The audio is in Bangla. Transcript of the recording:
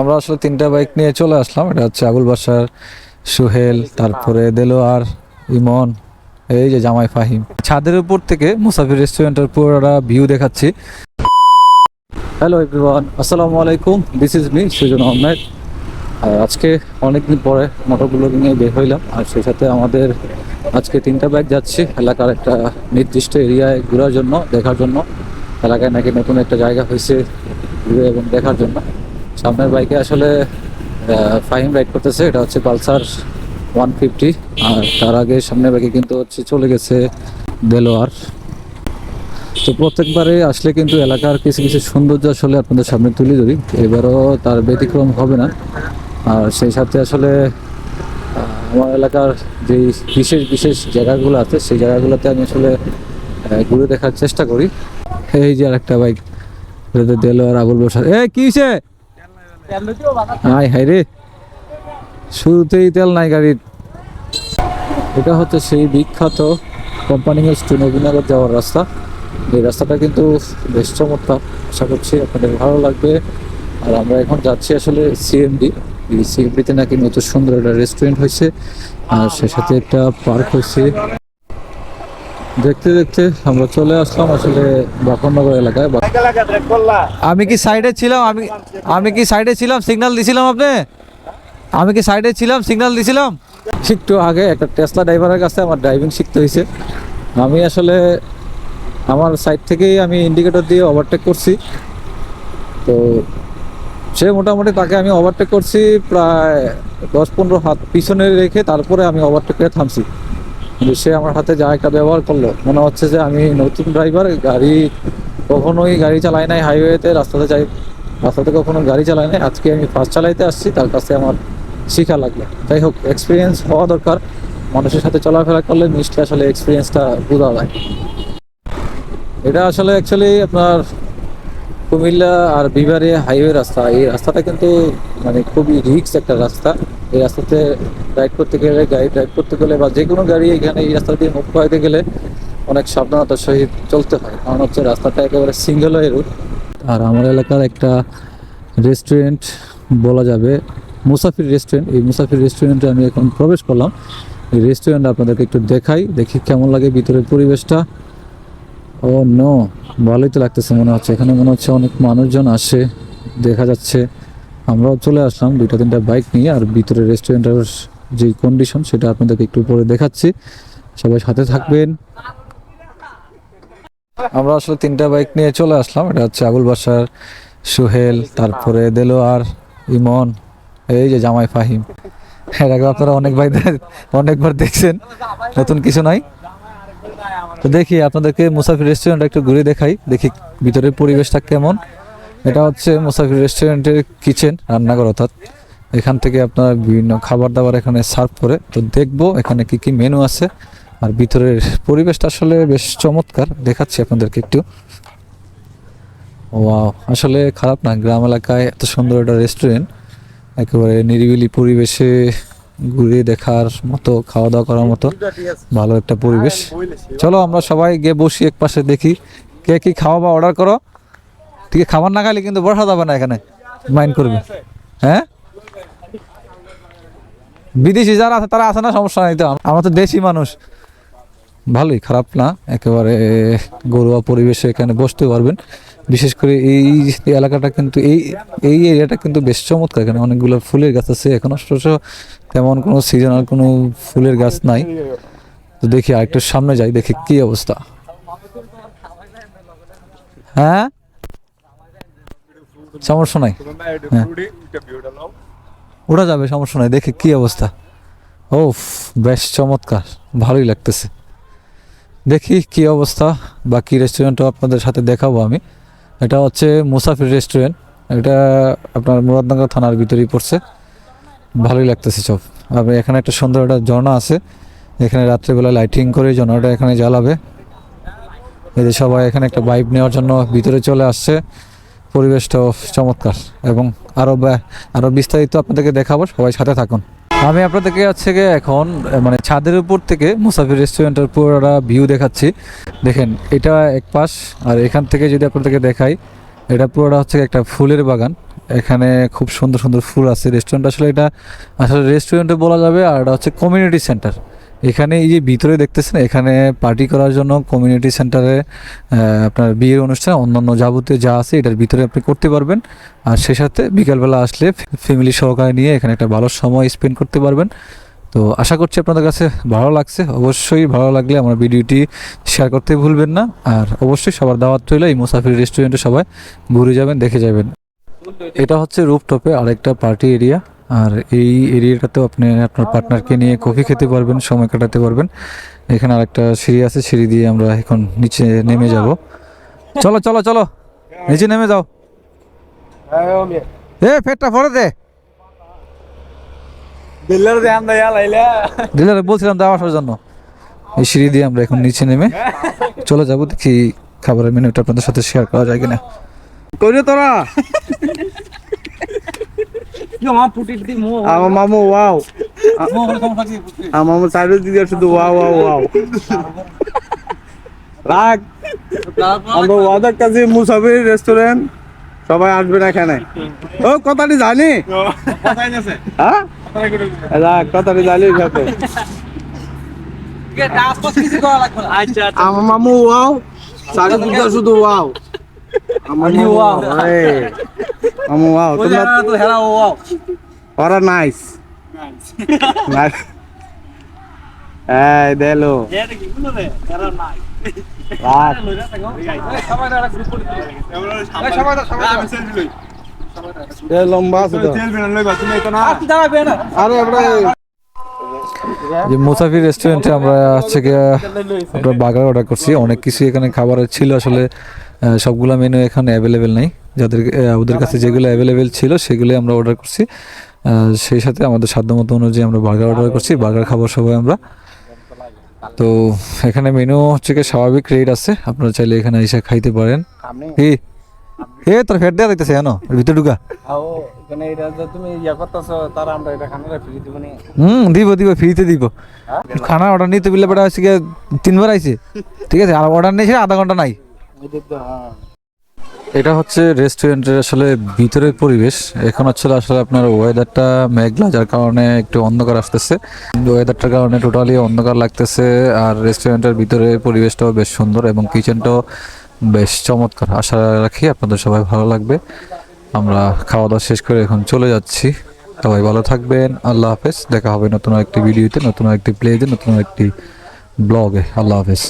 আমরা আসলে তিনটা বাইক নিয়ে চলে আসলাম। এটা হচ্ছে আবুল বাসার সুহেল, তারপরে দেলোয়ার, ইমন, এই যে জামাই ফাহিম। ছাদের উপর থেকে মুসাফির রেস্টুরেন্টের পুরোটা ভিউ দেখাচ্ছি। হ্যালো এভরিওয়ান আসসালামু আলাইকুম। This is me Sujan Ahmed আজকে অনেকদিন পরে মোটরগুলো নিয়ে বের হইলাম। আর সেই সাথে আমাদের আজকে তিনটা বাইক যাচ্ছি, এলাকার একটা নির্দিষ্ট এরিয়ায় ঘোরার জন্য, দেখার জন্য। এলাকায় নাকি নতুন একটা জায়গা হয়েছে ঘুরে এবং দেখার জন্য। সামনের বাইকে আসলে ফাহিম রাইড করতেছে, এটা হচ্ছে পালসার ওয়ান ফিফটি আর তার আগে সামনের বাইকে কিন্তু হচ্ছে চলে গেছে দেলোয়ার। তো প্রত্যেকবারে আসলে কিন্তু এলাকার কিছু কিছু সৌন্দর্য আসলে আপনাদের সামনে তুলে ধরি, এবারও তার ব্যতিক্রম হবে না। আর সেই সাথে আসলে আমার এলাকার যে বিশেষ বিশেষ জায়গাগুলো আছে, সেই জায়গাগুলোতে আমি আসলে ঘুরে দেখার চেষ্টা করি। এই যে আরেকটা বাইক দেলোয়ার আবুল বসার এ, কি হয়েছে শুরুতেই তেল নাই গাড়ির। এটা হচ্ছে সেই বিখ্যাত কোম্পানি টু নবীনগর যাওয়ার রাস্তা। এই রাস্তাটা কিন্তু বেশ চমৎকার। আশা করছি আপনাদের ভালো লাগবে। আর আমরা এখন যাচ্ছি আসলে সিএমডি সিএমডিতে নাকি নতুন সুন্দর একটা রেস্টুরেন্ট হয়েছে। আর সে সাথে একটা পার্ক হয়েছে। দেখতে দেখতে আমরা চলে আসলাম আসলে বাকনগর এলাকায়। আমি কি সাইডে ছিলাম? আমি আমি কি সাইডে ছিলাম? সিগন্যাল দিছিলাম আপনি? আমি কি সাইডে ছিলাম? সিগন্যাল দিছিলাম? একটু আগে একটা টেসলা ড্রাইভারের কাছে আমার ড্রাইভিং শিখতে হয়েছে। আমি আসলে আমার সাইড থেকেই আমি ইন্ডিকেটর দিয়ে ওভারটেক করছি। তো সে মোটামুটি তাকে আমি ওভারটেক করছি প্রায় দশ পনেরো হাত পিছনে রেখে তারপরে আমি ওভারটেক করে থামছি। সে আমার হাতে যা একটা ব্যবহার করল, মনে হচ্ছে যে আমি নতুন ড্রাইভার গাড়ি কখনোই গাড়ি চালাই নাই হাইওয়েতে রাস্তাতে যাই, রাস্তাতে কখনো গাড়ি চালাই নাই। আজকে আমি ফার্স্ট চালাইতে আসছি, তার কাছে আমার শিখা লাগল। যাই হোক এক্সপিরিয়েন্স হওয়া দরকার। মানুষের সাথে চলাফেরা করলে নিশ্চয়ই আসলে এক্সপিরিয়েন্সটা বোঝা যায়। এটা আসলে অ্যাকচুয়ালি আপনার কুমিল্লা আর বিবারে হাইওয়ে রাস্তা, এই রাস্তাটা কিন্তু মানে খুবই রিক্স একটা রাস্তা। এই রাস্তাতে ড্রাইভ করতে গেলে, গাড়ি ড্রাইভ করতে গেলে বা যে কোনো গাড়ি এখানে এই রাস্তা দিয়ে মুখ করাইতে গেলে অনেক সাবধানতার সহিত চলতে হয়। কারণ হচ্ছে রাস্তাটা একেবারে সিঙ্গেল হয়ে রুট আর আমার এলাকার একটা রেস্টুরেন্ট বলা যাবে, মুসাফির রেস্টুরেন্ট এই মুসাফির রেস্টুরেন্টে আমি এখন প্রবেশ করলাম। এই রেস্টুরেন্ট আপনাদেরকে একটু দেখাই, দেখি কেমন লাগে ভিতরের পরিবেশটা। ও নো, ভালোই তো লাগতেছে মনে হচ্ছে। এখানে মনে হচ্ছে অনেক মানুষজন আসে, দেখা যাচ্ছে। আমরাও চলে আসলাম দুইটা তিনটা বাইক নিয়ে, আর ভিতরে রেস্টুরেন্টের যে কন্ডিশন সেটা আপনাদেরকে একটু পরে দেখাচ্ছি। সবাই সাথে থাকবেন। আমরা আসলে তিনটা বাইক নিয়ে চলে আসলাম। এটা হচ্ছে আবুল বাসার, সুহেল, তারপরে দেলোয়ার, ইমন, এই যে জামাই ফাহিম। এর আগে আপনারা অনেক ভাই অনেকবার দেখছেন। নতুন কিছু নাই। তো দেখি আপনাদেরকে মুসাফির রেস্টুরেন্ট একটু ঘুরে দেখাই। দেখি ভিতরের পরিবেশটা কেমন। এটা হচ্ছে মুসাফির রেস্টুরেন্টের কিচেন রান্নাঘর অর্থাৎ। এখান থেকে আপনার বিভিন্ন খাবার দাবার এখানে সার্ভ করে। তো দেখব এখানে কি কি মেনু আছে। আর ভিতরের পরিবেশটা আসলে বেশ চমৎকার। দেখাচ্ছি আপনাদেরকে একটু। ওয়াও, আসলে খারাপ না। গ্রাম এলাকায় এত সুন্দর একটা রেস্টুরেন্ট একেবারে নিরিবিলি পরিবেশে ঘুরে দেখার মতো খাওয়া দাওয়া করার মতো ভালো একটা পরিবেশ। চলো আমরা সবাই গিয়ে বসি এক পাশে দেখি কে কি খাওয়া বা অর্ডার করো। ঠিক খাবার না খাইলে কিন্তু বসা যাবে না এখানে। মাইন্ড করবে। হ্যাঁ? বিদেশি যারা আছে, তারা আছে না, সমস্যা নাই তো। আমরা তো দেশি মানুষ। ভালোই, খারাপ না। একেবারে ঘরোয়া পরিবেশে এখানে বসতে পারবেন। বিশেষ করে এই এলাকাটা কিন্তু এই এই এরিয়াটা কিন্তু বেশ চমৎকার। এখানে অনেকগুলো ফুলের গাছ আছে। এখন অবশ্য তেমন কোনো সিজনাল কোনো ফুলের গাছ নাই। তো দেখি আর একটু সামনে যাই, দেখি কি অবস্থা। হ্যাঁ? সমস্যা নাই। হ্যাঁ। ওটা যাবে, সমস্যা নাই। দেখি কি অবস্থা। ও বেশ চমৎকার। ভালোই লাগতেছে। দেখি কি অবস্থা। বাকি রেস্টুরেন্টও আপনাদের সাথে দেখাবো আমি। এটা হচ্ছে মুসাফির রেস্টুরেন্ট। এটা আপনার মুরাদনগর থানার ভিতরেই পড়ছে। ভালোই লাগতেছে সব। আর এখানে একটা সুন্দর একটা ঝর্ণা আছে। এখানে রাত্রেবেলা লাইটিং করে ঝর্ণাটা এখানে জ্বালাবে। যে সবাই এখানে একটা বাইক নেওয়ার জন্য ভিতরে চলে আসছে। পরিবেশটাও চমৎকার এবং আরও আরও বিস্তারিত আপনাদেরকে দেখাবো। সবাই সাথে থাকুন। আমি আপনাদেরকে হচ্ছে গিয়ে এখন মানে ছাদের উপর থেকে মুসাফির রেস্টুরেন্টের পুরোটা ভিউ দেখাচ্ছি। দেখেন, এটা এক পাশ, আর এখান থেকে যদি আপনাদেরকে দেখাই, এটা পুরোটা হচ্ছে একটা ফুলের বাগান। এখানে খুব সুন্দর সুন্দর ফুল আছে। রেস্টুরেন্ট আসলে এটা, আসলে রেস্টুরেন্টে বলা যাবে, আর এটা হচ্ছে কমিউনিটি সেন্টার এখানে এই যে ভিতরে দেখতেছেন, এখানে পার্টি করার জন্য কমিউনিটি সেন্টারে আপনার বিয়ের অনুষ্ঠান, অন্যান্য যাবতীয় যা আছে এটার ভিতরে আপনি করতে পারবেন। আর সে সাথে বিকালবেলা আসলে ফ্যামিলি সহকারে নিয়ে এখানে একটা ভালো সময় স্পেন্ড করতে পারবেন। তো আশা করছি আপনাদের কাছে ভালো লাগছে। অবশ্যই ভালো লাগলে আমার ভিডিওটি শেয়ার করতে ভুলবেন না। আর অবশ্যই সবার দাওয়াত রইল এই মুসাফির রেস্টুরেন্টে সবাই ঘুরে যাবেন, দেখে যাবেন। এটা হচ্ছে রুপটপে আরেকটা পার্টি এরিয়া আর এই এরিয়াটাতেও আপনি আপনার পার্টনারকে নিয়ে কফি খেতে পারবেন, সময় কাটাতে পারবেন। এখানে আরেকটা সিঁড়ি আছে, সিঁড়ি দিয়ে আমরা এখন নিচে নেমে যাব। চলো চলো চলো। নিচে নেমে যাও। এ ফেটটা পরে দে। বলছিলাম দাওয়া আসার জন্য। এই সিঁড়ি দিয়ে আমরা এখন নিচে নেমে চলে যাব। দেখি খাবারের মেনুটা আপনাদের সাথে শেয়ার করা যায় কিনা। কইরে তোরা। আমার মামু ওয়াও। আমার মামু সাইডে দিদি শুধু ওয়াও ওয়াও ওয়াও। রাগ। আমরা ওয়াদার কাছে মুসাফির রেস্টুরেন্ট সবাই আসবেন এখানে। ও কথাটি জানি? হ্যাঁ? কথাটি জানি সাথে আচ্ছা আমার মামু ওয়াও। সাইডে দিদি শুধু ওয়াও। আমার ওয়াও। মামু ওয়াও তোমরা তো হেরা ও ওরা নাইস নাইস এই দেলো। এটা কি বলো রে হেরা নাই রাগ সবাই একটা গ্রুপ করে সবাই সবাই এ লম্বা আছে তো। আপনি দাঁড়াবে না আরে যে মুসাফির রেস্টুরেন্টে আমরা হচ্ছে গিয়ে আমরা বার্গার অর্ডার করছি। অনেক কিছু এখানে খাবারের ছিল। আসলে সবগুলো মেনু এখানে অ্যাভেলেবেল নাই। যাদের ওদের কাছে যেগুলো অ্যাভেলেবেল ছিল সেগুলোই আমরা অর্ডার করছি। সেই সাথে আমাদের সাধ্যমতো অনুযায়ী আমরা বার্গার অর্ডার করছি বার্গার খাবার সবাই আমরা। তো এখানে মেনু হচ্ছে গিয়ে স্বাভাবিক রেট আছে আপনারা চাইলে এখানে এসে খাইতে পারেন। কি? এ তোর ফেট দেওয়া দেখতেছে কেন? এর ভিতরে ঢুকা। এখানে এটা যে তুমি ইয়া করতেছো তারা আমরা এটা খানাটা ফ্রি দিব নি। হুম দিব দিব ফ্রিতে দিব। খানা অর্ডার নিতে বিলে বেটা হচ্ছে গিয়ে তিনবার আইছে। ঠিক আছে আর অর্ডার নিয়েছে আধা ঘণ্টা নাই। এটা হচ্ছে রেস্টুরেন্টের আসলে ভিতরের পরিবেশ। এখন আসলে আসলে আপনার ওয়েদারটা মেঘলা, যার কারণে একটু অন্ধকার আসতেছে। ওয়েদারটার কারণে টোটালি অন্ধকার লাগতেছে আর রেস্টুরেন্টের ভিতরের পরিবেশটাও বেশ সুন্দর এবং কিচেনটাও বেশ চমৎকার। আশা রাখি আপনাদের সবাই ভালো লাগবে। আমরা খাওয়া দাওয়া শেষ করে এখন চলে যাচ্ছি। সবাই ভালো থাকবেন। আল্লাহ হাফেজ। দেখা হবে নতুন একটি ভিডিওতে নতুন একটি প্লেতে নতুন একটি ব্লগে আল্লাহ হাফেজ।